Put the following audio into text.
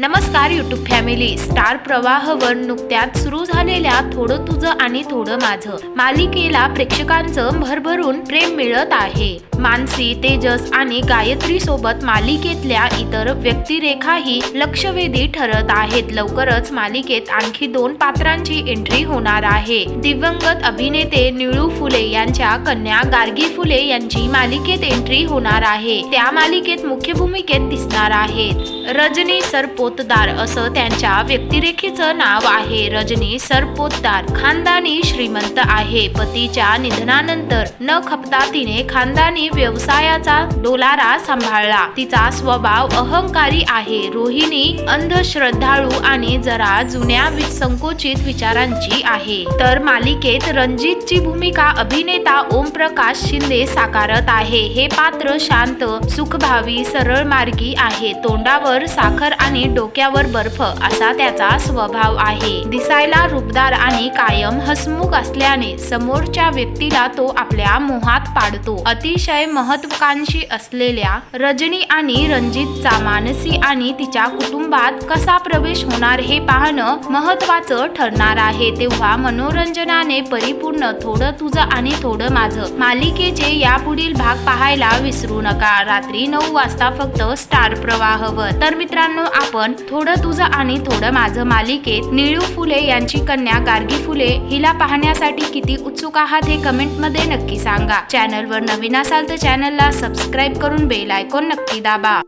नमस्कार YouTube family star प्रवाहवर नुकत्याच सुरू झालेल्या थोडं तुझं आणि थोडं माझं. मालिकेला प्रेक्षकांचं भरभरून प्रेम मिळत आहे. मानसी तेजस आणि गायत्री सोबत मालिकेतल्या इतर व्यक्तिरेखाही लक्षवेधी ठरत आहेत. लवकरच मालिकेत आणखी दोन पात्रांची एंट्री होणार आहे. दिवंगत अभिनेते निळू फुले यांच्या कन्या गार्गी फुले यांची मालिकेत एंट्री होणार आहे. त्या मालिकेत मुख्य भूमिकेत दिसणार आहेत. रजनी सरपोतदार असं त्यांच्या व्यक्तिरेखेचं नाव आहे. रजनी सरपोतदार खानदानी श्रीमंत आहे. पतीच्या निधनानंतर न खपता तिने खानदानी व्यवसायाचा डोलारा सांभाळला. तिचा स्वभाव अहंकारी आहे. रोहिणी अंधश्रद्धाळू आणि जरा जुन्या वि- संकोचित विचारांची आहे. तर मालिकेत रणजितची भूमिका अभिनेता ओमप्रकाश शिंदे साकारत आहे. हे पात्र शांत सुखभावी सरळ मार्गी आहे. तोंडावर साखर आणि डोक्यावर बर्फ असा त्याचा स्वभाव आहे. दिसायला रूपदार आणि कायम हसमुख असल्याने समोरच्या व्यक्तीला तो आपल्या मोहात पाडतो. अतिशय महत्वाकांक्षी असलेल्या रजनी आणि रणजितचा मानसी आणि तिच्या कुटुंबात कसा प्रवेश होणार हे पाहणं महत्वाचं ठरणार आहे. तेव्हा मनोरंजनाने परिपूर्ण थोडं तुझं आणि थोडं माझं. मालिकेचे यापुढील भाग पाहायला विसरू नका. रात्री नऊ वाजता फक्त स्टार प्रवाहवर. तर मित्रांनो आपण थोडं तुझं आणि थोडं माझं मालिकेत निळू फुले यांची कन्या गार्गी फुले हिला पाहण्यासाठी किती उत्सुक आहात हे कमेंटमध्ये नक्की सांगा. चॅनलवर नवीन असाल तर चॅनलला सबस्क्राईब करून बेल आयकॉन नक्की दाबा.